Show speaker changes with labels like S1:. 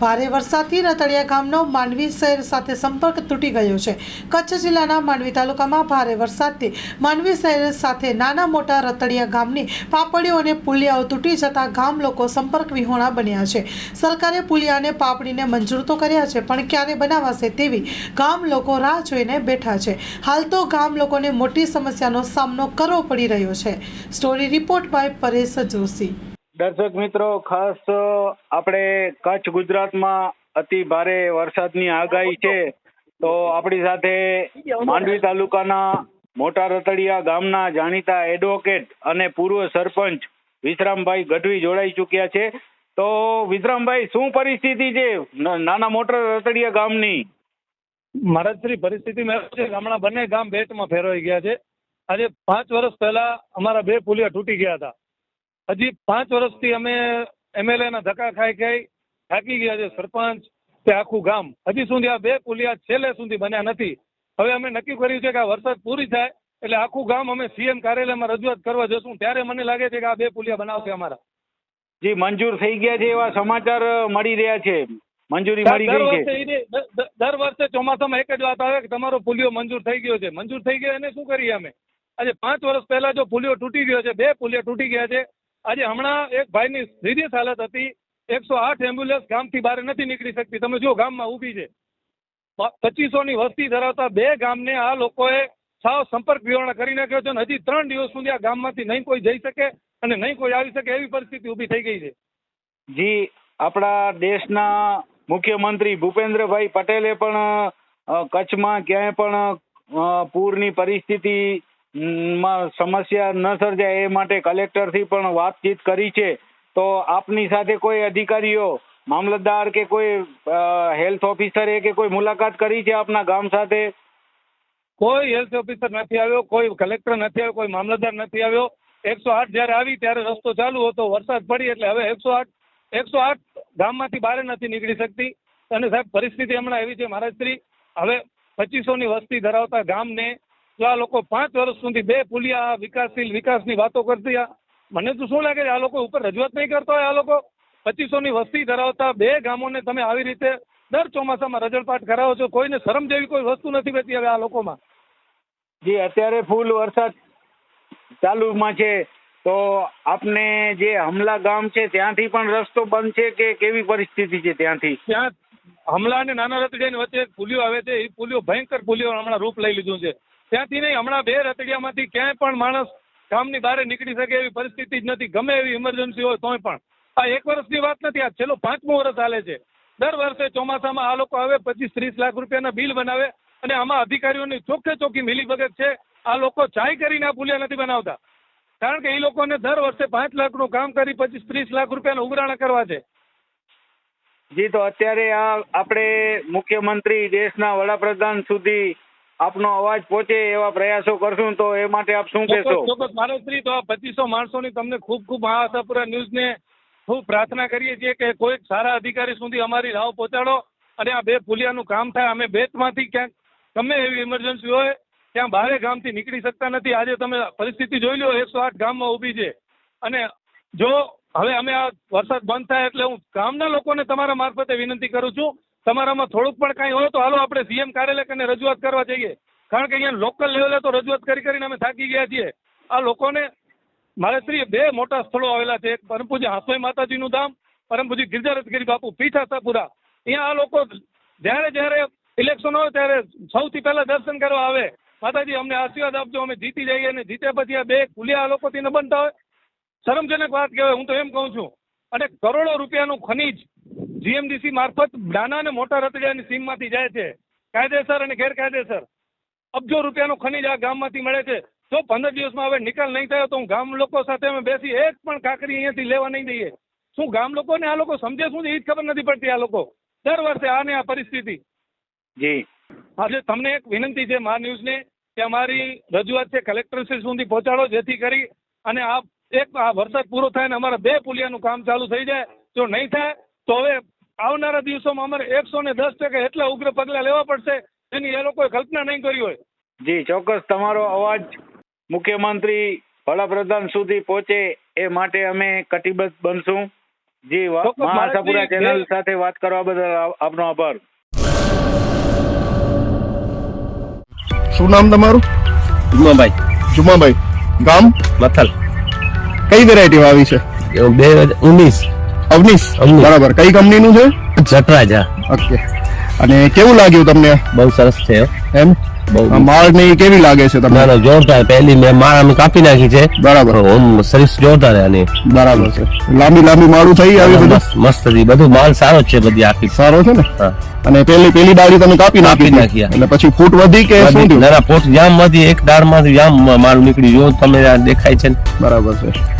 S1: ભારે વરસાદથી રતળિયા ગામનો માંડવી શહેર સાથે સંપર્ક તૂટી ગયો છે. કચ્છ જિલ્લાના માંડવી તાલુકામાં ભારે વરસાદથી માંડવી શહેર સાથે નાના મોટા રતડિયા ગામની પાપડીઓ અને પુલિયાઓ તૂટી જતા ગામ લોકો સંપર્ક વિહોણા બન્યા છે. સરકારે પુલિયાને પાપડીને મંજૂર તો કર્યા છે, પણ ક્યારે બનાવાશે તેવી ગામ લોકો રાહ જોઈને બેઠા છે. હાલ તો ગામ લોકોને મોટી સમસ્યાનો સામનો કરવો પડી રહ્યો છે. Story report by Paresh Joshi.
S2: દર્શક મિત્રો, ખાસ આપણે કચ્છ ગુજરાતમાં અતિ ભારે વરસાદની આગાહી છે. તો આપણી સાથે માંડવી તાલુકાના મોટા રતડિયા ગામના જાણીતા એડવોકેટ અને પૂર્વ સરપંચ વિશ્રામભાઈ ગઢવી જોડાઈ ચૂક્યા છે. તો વિશ્રામભાઈ, શું પરિસ્થિતિ છે નાના મોટા રતડિયા ગામની?
S3: મહારાજશ્રી શ્રી પરિસ્થિતિ છે ગામડા બંને ગામ બેટમાં ફેરવાઈ ગયા છે. આજે પાંચ વર્ષ પહેલા અમારા બે પુલિયા તૂટી ગયા હતા. હજી પાંચ વર્ષથી અમે એમએલએ ના ધક્કા ખાઈ ખાઈ થાકી ગયા છે સરપંચ તે આખું ગામ. હજી સુધી આ બે પુલિયા છેલ્લે સુધી બન્યા નથી. હવે અમે નક્કી કર્યું છે કે આ વરસાદ પૂરી થાય એટલે આખું ગામ અમે સીએમ કાર્યાલયમાં રજૂઆત કરવા જશું. ત્યારે મને લાગે છે કે આ બે પુલિયા બનાવશે અમારા.
S2: જે મંજૂર થઈ ગયા છે એવા સમાચાર મળી રહ્યા છે. મંજૂરી મળી
S3: દર
S2: ગઈ
S3: વર્ષે
S2: છે
S3: દર વર્ષે ચોમાસામાં એક જ વાત આવે કે તમારો પુલિયો મંજૂર થઈ ગયો છે. મંજૂર થઈ ગયો એને શું કરીએ અમે? આજે પાંચ વર્ષ પહેલા જો પુલિયો તૂટી ગયો છે બે પુલિયા તૂટી ગયા છે આજે હમણાં એક ભાઈની સિરિયસ હાલત હતી. એકસો આઠ એમ્બ્યુલન્સ ગામથી બહાર નથી નીકળી શકતી. તમે જો ગામમાં ઊભી છે. પચીસો ની વસ્તી ધરાવતા બે ગામને આ લોકોએ સાવ સંપર્ક વિહોણા કરી નાખ્યો છે અને હજી ત્રણ દિવસ સુધી આ ગામમાંથી નહીં કોઈ જઈ શકે અને નહીં કોઈ આવી શકે એવી પરિસ્થિતિ ઊભી થઈ ગઈ છે.
S2: જી, આપણા દેશના મુખ્યમંત્રી ભૂપેન્દ્રભાઈ પટેલે પણ કચ્છમાં ક્યાંય પણ પૂરની પરિસ્થિતિ મ, સમસ્યા ન સર્જાય એ માટે કલેક્ટરથી પણ વાતચીત કરી છે. તો આપની સાથે કોઈ અધિકારીઓ મામલતદાર કે કોઈ હેલ્થ ઓફિસરે કે કોઈ મુલાકાત કરી છે આપના ગામ સાથે?
S3: કોઈ હેલ્થ ઓફિસર નથી આવ્યો કોઈ કલેક્ટર નથી આવ્યો કોઈ મામલતદાર નથી આવ્યો. એકસો આઠ જ્યારે આવી ત્યારે રસ્તો ચાલુ હતો વરસાદ પડી એટલે હવે એકસો આઠ એકસો આઠ ગામમાંથી બહાર નથી નીકળી શકતી. અને સાહેબ પરિસ્થિતિ હમણાં એવી છે મહારાજશ્રી હવે પચીસોની વસ્તી ધરાવતા ગામને આ લોકો પાંચ વર્ષ સુધી બે પુલિયા વિકાસશીલ વિકાસની વાતો કરતી મને તો શું લાગે છે આ લોકો ઉપર રજૂઆત નહીં કરતા હોય આ લોકો? પચીસો ની વસ્તી ધરાવતા બે ગામોને તમે આવી રીતે દર ચોમાસામાં રજળપાટ કરાવો છો કોઈને શરમ જેવી કોઈ વસ્તુ નથી બેતી હવે આ લોકોમાં?
S2: જી અત્યારે ફૂલ વરસાદ ચાલુમાં છે તો આપને જે હમલા ગામ છે ત્યાંથી પણ રસ્તો બંધ છે કે કેવી પરિસ્થિતિ છે ત્યાંથી?
S3: ત્યાં હમલા અને નાના રતડિયાની વચ્ચે એક પુલિયો આવે છે એ પુલિયો ભયંકર પુલિયો હમણાં રૂપ લઈ લીધું છે. ત્યાંથી નહીં, હમણાં બે રતડિયામાંથી ક્યાંય પણ માણસ ગામની બહાર નીકળી શકે એવી પરિસ્થિતિ જ નથી. ગમે એવી ઇમરજન્સી હોય તોય પણ. આ એક વર્ષની વાત નથી, આ છેલ્લો પાંચમું વર્ષ હાલે છે. દર વર્ષે ચોમાસામાં આ લોકો આવે, પચીસ ત્રીસ લાખ રૂપિયાના બિલ બનાવે અને આમાં અધિકારીઓની ચોખ્ખે ચોખ્ખી મિલીભગત છે. આ લોકો ચાય કરીને આ પુલિયા નથી બનાવતા. કારણ કે એ લોકોને દર વર્ષે પાંચ લાખનું કામ કરી પચીસ ત્રીસ લાખ રૂપિયાના ઉઘરાણા કરવા છે.
S2: જી, તો અત્યારે આ આપણે મુખ્યમંત્રી દેશના વડાપ્રધાન સુધી આપનો અવાજ પહોંચે એવા પ્રયાસો કરશું તો એ માટે આપ શું કહેશો?
S3: ચોક્કસ. ચોક્કસ તો આ પચીસો માણસોની તમને ખૂબ ખૂબ આ આશાપુરા ન્યૂઝને ખૂબ પ્રાર્થના કરીએ છીએ કે કોઈક સારા અધિકારી સુધી અમારી રાહ પહોંચાડો અને આ બે પુલિયાનું કામ થાય. અમે બેટમાંથી ક્યાંક ગમે એવી ઇમરજન્સી હોય ત્યાં બારે ગામથી નીકળી શકતા નથી. આજે તમે પરિસ્થિતિ જોઈ લો એકસો આઠ ગામમાં ઊભી છે. અને જો હવે અમે આ વરસાદ બંધ થાય એટલે હું ગામના લોકોને તમારા મારફતે વિનંતી કરું છું તમારામાં થોડુંક પણ કાંઈ હોય તો હાલો આપણે સીએમ કાર્યાલય કને રજૂઆત કરવા જઈએ. કારણ કે અહીંયા લોકલ લેવલે તો રજૂઆત કરી કરીને અમે થાકી ગયા છીએ. આ લોકોને, મારે શ્રી બે મોટા સ્થળો આવેલા છે. એક પરમ પૂજ્ય હાંસોઈ માતાજીનું ધામ પરમ પૂજ્ય ગિરજારથગીરી બાપુ પીઠ આશાપુરા અહીંયા આ લોકો જ્યારે જ્યારે ઇલેક્શન હોય ત્યારે સૌથી પહેલા દર્શન કરવા આવે. માતાજી, અમને આશીર્વાદ આપજો, અમે જીતી જઈએ અને જીત્યા પછી આ બે ખુલ્યા લોકોથી ન બનતા હોય. શરમજનક વાત કહેવાય, હું તો એમ કહું છું. અને કરોડો રૂપિયાનું ખનીજ જીએમડીસી મારફત નાના અને મોટા રતડિયાની સીમમાંથી જાય છે. કાયદેસર અને ગેરકાયદેસર. અબજો રૂપિયાનું ખનીજ આ ગામમાંથી મળે છે. જો પંદર દિવસમાં હવે નિકાલ નહીં થયો તો હું ગામ લોકો સાથે અમે બેસી એક પણ કાકરી અહીંયાથી લેવા નહીં દઈએ. શું ગામ લોકોને આ લોકો સમજે શું છે? એ જ ખબર નથી પડતી આ લોકો. દર વર્ષે આ ને આ પરિસ્થિતિ.
S2: જી.
S3: આજે તમને એક વિનંતી છે મા ન્યૂઝને કે અમારી રજૂઆત છે કલેક્ટરશ્રી સુધી પહોંચાડો જેથી કરી અને આ એક આ વરસાદ પૂરો થાય ને અમારા બે પુલિયાનું કામ ચાલુ થઈ જાય. જો નહીં થાય તો હવે આવનારા દિવસોમાં અમારે એકસો ને દસ ટકા એટલા ઉગ્ર પગલાં લેવા પડશે એની એ લોકોએ કલ્પના નહીં કરી હોય.
S2: જી ચોક્કસ તમારો અવાજ મુખ્યમંત્રી વડાપ્રધાન સુધી પહોંચે એ માટે અમે કટિબદ્ધ બનશું. જી વા-
S3: ચોક્કસ
S2: મા આશાપુરા
S3: માણસની
S2: ચેનલ સાથે વાત કરવા બદલ આપનો આભાર.
S4: શું નામ તમારું?
S5: જુમાભાઈ.
S4: જુમાભાઈ. ગામ?
S5: મથલ.
S4: કઈ વેરાયટી વાવી છે?
S5: બે હજાર ઉન્નીસ
S4: અવનીશ. બરાબર. કઈ કંપનીનું છે?
S5: જટરાજા.
S4: ઓકે. અને કેવું લાગ્યું તમને?
S5: બહુ સરસ છે.
S4: એમ? માળ ને કેવી લાગે છે તમને?
S5: ના જોરદાર. પહેલી મેં માળ આમ કાપી નાખી છે.
S4: બરાબર.
S5: ઓમ સર્વિસ જોરદાર આની.
S4: બરાબર છે. લાંબી લાંબી માળું થઈ આવી બધું?
S5: મસ્ત બધું માલ સારો છે બધી આખી.
S4: સારો છે ને? અને પેલી પેલી ડાળી તમે કાપી નાખી.
S5: નાખી,
S4: એટલે પછી ફૂટ વધી કે શું થયું?
S5: ના ના જામમાંથી એક દાળમાંથી જામ માલ નીકળી જો તમે દેખાય છે
S4: બરાબર છે.